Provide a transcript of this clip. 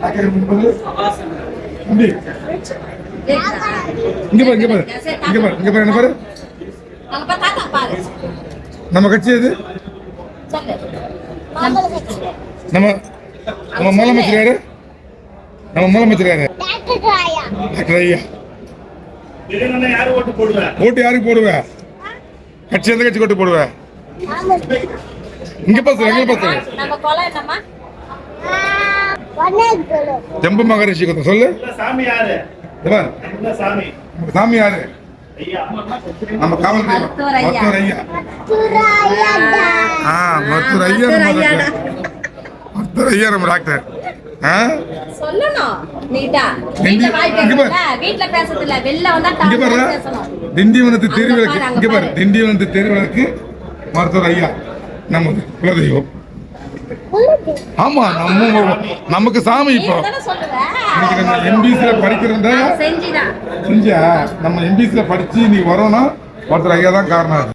Doctor தம்பி இங்க பாரு இங்க பாரு இங்க பாரு இங்க பாரு என்ன பாரு நம்ம கட்சி எது? நம்ம நம்ம முதலமைச்சர் யாரு? நம்ம முதலமைச்சர் யாரு? டாக்டர் ஐயா. ஓட்டு யாருக்கு போடுவ? கட்சி எந்த கட்சி ஓட்டு போடுவ? இங்க பாத்து எங்க பாத்து நம்ம ஜம்பு மகரிஷி கதை சொல்லு. சாமி யாரு? நம்ம சாமி யாரு? ஐயா. நம்ம காவல் தெய்வம். மருத்துவர் ஐயா. ஆ மருத்துவர் ஐயா நம்ம டாக்டர். மருத்துவர் ஐயா நம்ம டாக்டர். திண்டிவனத்து அங்க இங்க பாரு. திண்டிவனத்து தெருவிளக்கு மருத்துவர் ஐயா. நமது குலதெய்வம். ஆமா நம்ம நமக்கு சாமி இப்போ. இன்னைக்கு நம்ம எம்பிசில படிக்கிறதா செஞ்சுதான். செஞ்சா நம்ம எம்பிசில படிச்சு நீ வரோம்னா ஒருத்தர் ஐயா தான் காரணம்.